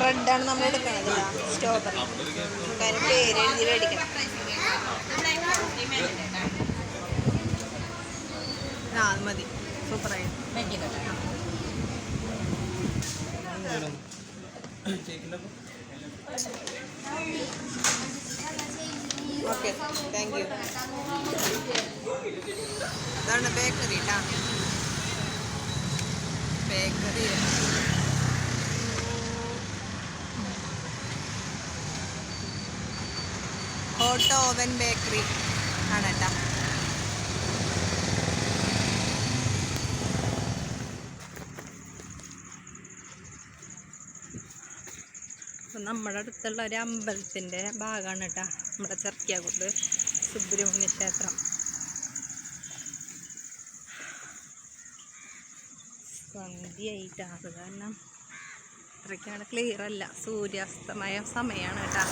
റെഡാണ് നമ്മൾ സ്ട്രോബെറി എന്തായാലും പേര് എഴുതി മേടിക്കണം. ആ അത് മതി. സൂപ്പറായി ഓക്കെ താങ്ക് യു അതാണ് ബേക്കറി കേട്ടാ ബേക്കറി ഹോട്ട് ഓവൻ ബേക്കറി ആണ് കേട്ടോ. നമ്മുടെ അടുത്തുള്ള ഒരു അമ്പലത്തിന്റെ ഭാഗമാണ് കേട്ടോ. നമ്മുടെ ചെർക്കിയാകുണ്ട് സുബ്രഹ്മണ്യ ക്ഷേത്രം. സന്ധ്യയായിട്ടാണ് അത് കാരണം അത്രയ്ക്കാണ് ക്ലിയർ അല്ല. സൂര്യാസ്തമയ സമയമാണ് കേട്ടോ.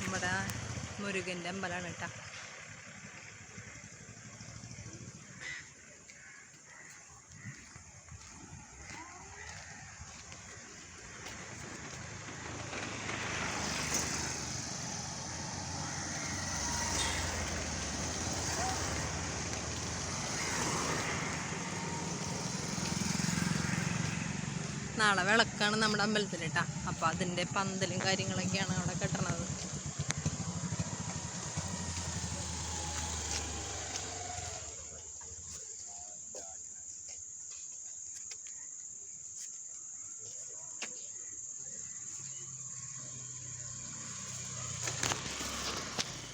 നമ്മുടെ മുരുകന്റെ അമ്പലമാണ് കേട്ടോ. നാളെ വിളക്കാണ് നമ്മുടെ അമ്പലത്തിൽ കേട്ടാ. അപ്പം അതിന്റെ പന്തലും കാര്യങ്ങളൊക്കെയാണ് അവിടെ കെട്ടണത്.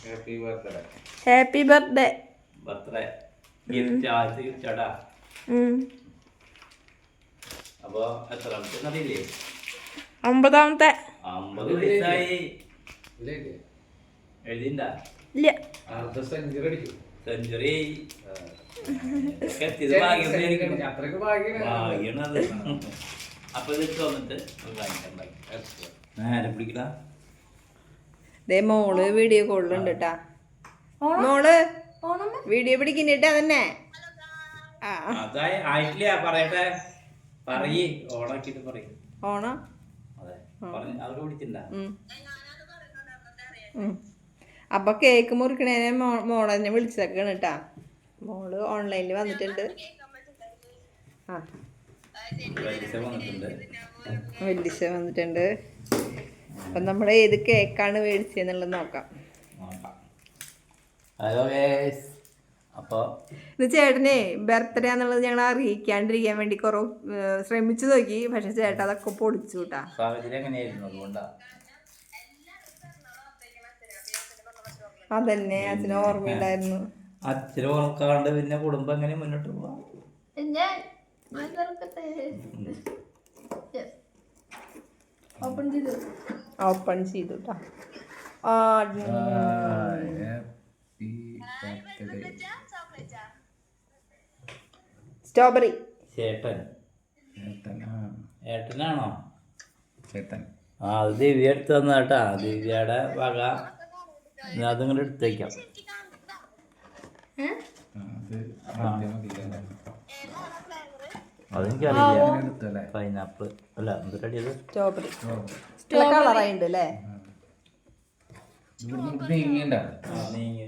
Happy birthday happy birthday birthday gift ആദ്യത്തെ ഗിഫ്റ്റ് ആടാ അപ്പൊ എത്ര അറിയില്ലേ ഒമ്പതാമത്തെ അമ്പത് വയസ്സായി. എഴുതിണ്ട? ഇല്ല. അർദ്ധ സെഞ്ചുറി അടിച്ചു. സെഞ്ചുറി എത്തിയത് ഭാഗ്യം അത്രയ്ക്ക് ഭാഗ്യമാണ്. ഭാഗ്യണത് അപ്പൊ ഇത് വന്നിട്ട് നേരെ പിടിക്കല ദേ മോൾ വീഡിയോ കോളിലുണ്ട് കേട്ടാ മോൾ വീഡിയോ പിടിക്കുന്നിട്ടാ തന്നെ ആയിട്ടില്ല പറയട്ടെ. പറയ് ഓണാക്കിട്ട് പറയും. ഓണ. അപ്പൊ കേക്ക് മുറിക്കണേനെ മോളെന്നെ വിളിച്ചേക്കാണ് കേട്ടാ. മോൾ ഓൺലൈനിൽ വന്നിട്ടുണ്ട്. ആ. പൈസ വന്നിട്ടുണ്ട്. അപ്പൊ നമ്മുടെ ഏത് കേക്കാണ് മേടിച്ചെന്നുള്ളത് നോക്കാം. ഹലോ ഗേസ് അപ്പോൾ ഇത് ചേട്ടനെ ബർത്ത്ഡേ എന്നുള്ളത് ഞങ്ങൾ അറിയിക്കാണ്ടിരിക്കാൻ വേണ്ടി കുറേ ശ്രമിച്ചു നോക്കി. പക്ഷെ ചേട്ടൻ അതൊക്കെ പൊടിച്ചു കൂട്ടാ സാഹചര്യം എങ്ങനെയായിരുന്നു? അതുകൊണ്ടാ. അതന്നെ അച്ഛന് ഓർമ്മയുണ്ടായിരുന്നു അച്ഛനും ഓർക്കാണ്ട് പിന്നെ കുടുംബം എങ്ങനെ മുന്നോട്ട് പോവാം? ഓപ്പൺ ചെയ്തു. കേട്ടോ ആ സ്ട്രോബെറി ചേട്ടൻ. ചേട്ടൻ ആ. ഏട്ടനാണോ? ചേട്ടൻ. ആ അത് ദിവ്യ എടുത്ത് തന്ന കേട്ടാ. ദിവ്യയുടെ വക. ഞാൻ കൂടെ എടുത്തേക്കാം. അത്? അതെനിക്കറിയില്ല. പൈനാപ്പിൾ. അല്ല എന്തൊരടിയത് സ്ട്രോബെറി കളറായിട്ടുണ്ട് അല്ലേ നീങ്ങിണ്ട നീങ്ങി.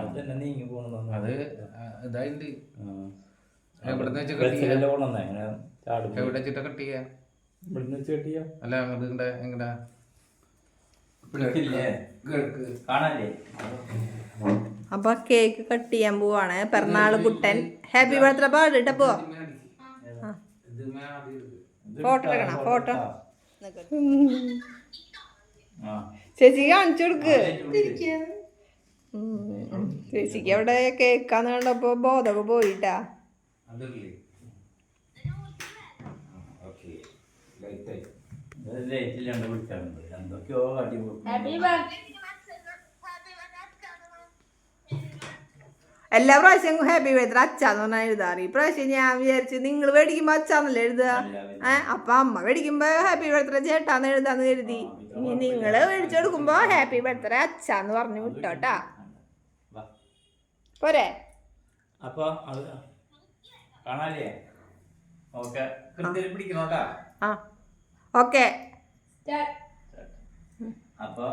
അത് തന്നെ നീങ്ങി അത് എവിടുന്ന് വെച്ച് എവിടെ വെച്ചിട്ടാ ഇവിടുന്ന് വെച്ച് കെട്ടിയോ അല്ല എങ്ങടാ അപ്പൊ കേക്ക് കട്ട് ചെയ്യാൻ പോവാണ്. പിറന്നാൾ കുട്ടൻ. ഹാപ്പി ബർത്ത്ഡേ പാടിട്ടപ്പോ ഫോട്ടോ എടുക്കണം ഫോട്ടോ ആ. ചേച്ചി കാണിച്ചു കൊടുക്ക്. ചേച്ചിക്ക് അവിടെ കേക്കാന്ന് കണ്ടപ്പോ ബോധമൊക്കെ പോയിട്ടാ. അതില്ലേ ഓക്കെ. ലൈറ്റായി ലൈറ്റിൽ രണ്ട് വിളിക്കാറുണ്ട് എന്തൊക്കെയോ അടിപൊളി എല്ലാ പ്രാവശ്യം ഹാപ്പി ബർത്ത്ഡേ അച്ഛാന്ന് പറഞ്ഞാൽ എഴുതാറ്. ഈ പ്രാവശ്യം ഞാൻ വിചാരിച്ചു നിങ്ങൾ മേടിക്കുമ്പോ അച്ഛാന്നല്ലേ എഴുതുക. ഏ അപ്പൊ അമ്മ മേടിക്കുമ്പോ ഹാപ്പി ബർത്ത്ഡേ ചേട്ടാന്ന് എഴുതാന്ന് കരുതി. ഇനി നിങ്ങൾ മേടിച്ചു കൊടുക്കുമ്പോ ഹാപ്പി ബർത്ത്ഡേ അച്ഛാന്ന് പറഞ്ഞു വിട്ടോട്ടാ വാ. പോരെ. അപ്പൊ കാണാല്ലേ? ഓക്കെ. കൃത്യം പിടിക്കണോട്ടാ ആ. ഓക്കെ. അപ്പൊ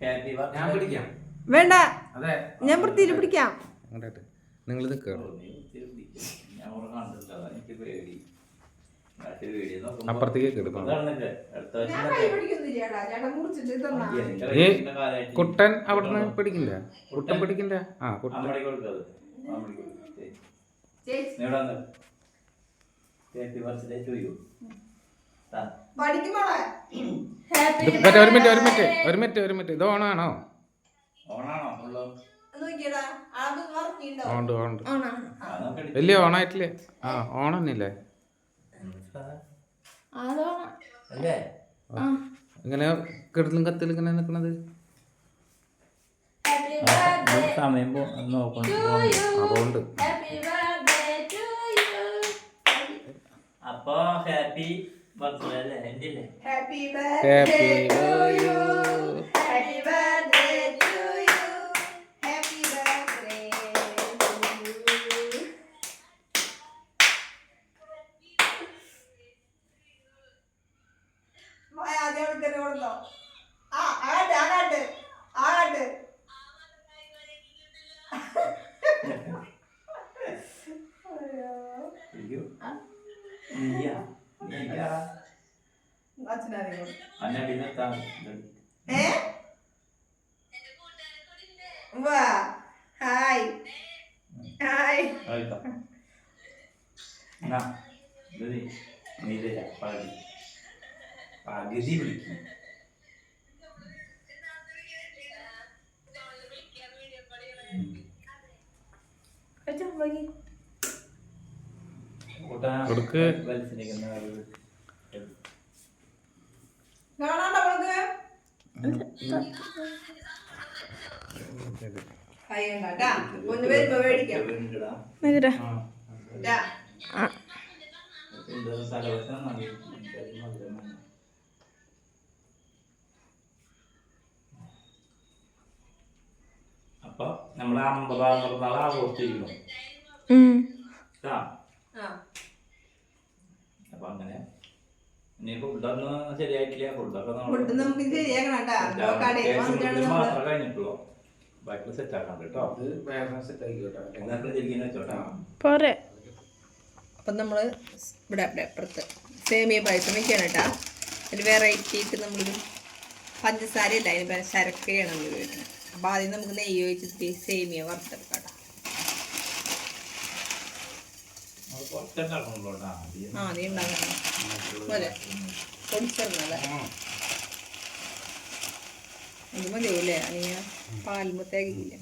ഹാപ്പി ഞാൻ പിടിക്കാം. വേണ്ട. അതെ. ഞാൻ വൃത്തിയിൽ പിടിക്കാം. അങ്ങോട്ട് നിങ്ങൾ അപ്പുറത്തേക്ക് ഏ, കുട്ടൻ അവിടുന്ന് പിടിക്കില്ല? കുട്ടൻ പിടിക്കില്ല? ആ കുട്ടൻ. ഹാപ്പി ബർത്ത്ഡേ ടു യു ഒരു മിനിറ്റ് ഒരു മിനിറ്റ് ഒരു മിനിറ്റ് ഒരു മിനിറ്റ്. ഇത് ഓണാണോ? ഓണ്ട് ഓണ്ട്. വലിയ ഓണായിട്ടില്ലേ? ആ ഓണന്നില്ലേ ഇങ്ങനെ കിടലും കത്തിലും ഇങ്ങനെ നിക്കണത് സമയം അതുകൊണ്ട്. അപ്പൊ ഹാപ്പി ബർത്ത്ഡേ അല്ലേ? എന്റെ അല്ലേ happy happy happy birthday to you happy birthday to you ആദ്യം കൊടുത്തേ കൊടുത്തോ ആ ആകട്ടെ ആകട്ടെ ആകട്ടെ. നീയാ നീയാ അച്ഛനറിയോ അന്നെ പിന്നെ ഏ വാ ഹായ് ഹായ് നീ. നീ തരാം, പകുതി. പകുതി വിളിക്കും കൂട്ടാൻ മേടിക്കാം. ഇടാം. ടാ. ആ. അപ്പൊ അമ്പതാം പിറന്നാൾ ആഘോഷിച്ചിരിക്കുന്നു ആ ആ. അപ്പൊ അങ്ങനെ ഇനി ഫുഡൊന്നും ശരിയായിട്ടില്ല ഫുഡൊക്കെ ഫുഡ് നമുക്ക് ശരിയാക്കണം കേട്ടാ. ഇപ്പൊ കടയിൽ വന്നിട്ടാണ് നമ്മൾ മാത്രമേ കഴിഞ്ഞിട്ടുള്ളൂ. ബാക്കി സെറ്റ് കേട്ടോ. അത് വേറെ സെറ്റ് വെച്ചോട്ടാ? പോരെ. അപ്പം നമ്മൾ ഇവിടെ ഇവിടെ അപ്പുറത്ത് സേമിയ പായസം വെക്കുകയാണ് കേട്ടോ. അതിൽ വെറൈറ്റി ആയിട്ട് നമ്മൾ പഞ്ചസാര അല്ല അതിന് പകരം നമ്മൾ ഉപയോഗിക്കുന്നത് അപ്പോൾ ആദ്യം നമുക്ക് നെയ്യ് ഒഴിച്ചിട്ട് സേമിയ വറുത്തെടുക്കാം കേട്ടോ അത് കുറച്ചുണ്ടാക്കണല്ലോ കേട്ടോ ആദ്യം ആ ആദ്യം ഉണ്ടാക്കണം. പോലെ. പൊടിച്ചിരുന്നല്ലേ ഇത് മതിയാവൂലേ? അല്ലെങ്കിൽ പാൽമുത്തേക്കില്ല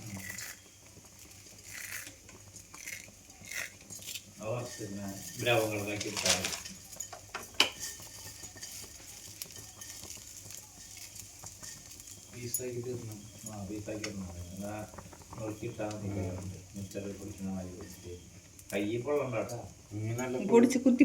പിന്നെ ദ്രവങ്ങളൊക്കെ ഇട്ടാൽ പീസാക്കി തീർന്നു ആ പീസാക്കി എന്നാൽ നോക്കിയിട്ടാൽ മതി. മിച്ചറ് കുടിക്കുന്ന മാതിരി കുടിച്ചിട്ട് കൈ കൊള്ളണ്ട കേട്ടോ നല്ല പൊടിച്ച് കുത്തി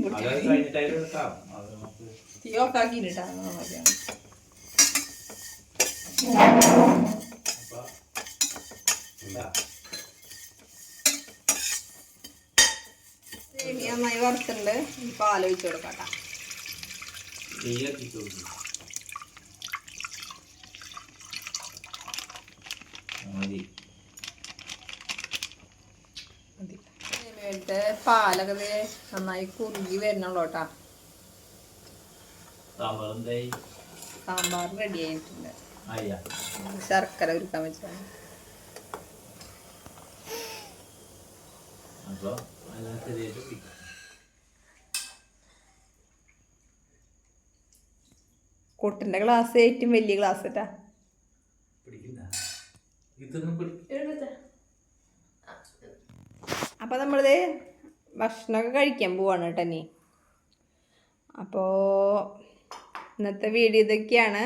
നന്നായി വറുത്തുണ്ട് പാൽ ഒഴിച്ചു കൊടുക്കാം കേട്ടോ തീ കത്തിച്ചു കൊടുക്കും മതി സേമിയയുടെ പാലൊക്കെ നന്നായി കുറുകി വരുന്നുള്ളൂ കേട്ടാ. സാമ്പാർ റെഡി ആയിട്ടുണ്ട്. അയ്യാ ശർക്കര ഉരുക്കാൻ വെച്ചാണ് അപ്പോൾ കുട്ടിന്റെ ഗ്ലാസ് ഏറ്റവും വലിയ ഗ്ലാസ് കേട്ടാ ഇതൊന്നും അപ്പോൾ നമ്മളിത് ഭക്ഷണമൊക്കെ കഴിക്കാൻ പോവാണ് കേട്ടോ ഇനി. അപ്പോൾ ഇന്നത്തെ വീഡിയോ ഇതൊക്കെയാണ്.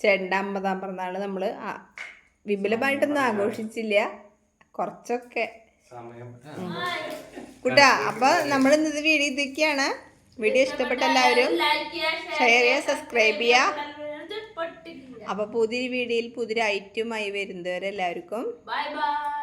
ചേട്ടന്റെ അമ്പതാം പിറന്നാൾ നമ്മൾ വിപുലമായിട്ടൊന്നും ആഘോഷിച്ചില്ല. കുറച്ചൊക്കെ. സമയം. കൂട്ടാ അപ്പോൾ നമ്മൾ ഇന്നത്തെ വീഡിയോ ഇതൊക്കെയാണ്. വീഡിയോ ഇഷ്ടപ്പെട്ട എല്ലാവരും ഷെയർ ചെയ്യുക സബ്സ്ക്രൈബ് ചെയ്യുക. അപ്പൊ അപ്പോൾ പുതിയൊരു വീഡിയോയിൽ പുതിയൊരു ഐറ്റമായി വരുന്നവരെല്ലാവർക്കും ബൈ ബൈ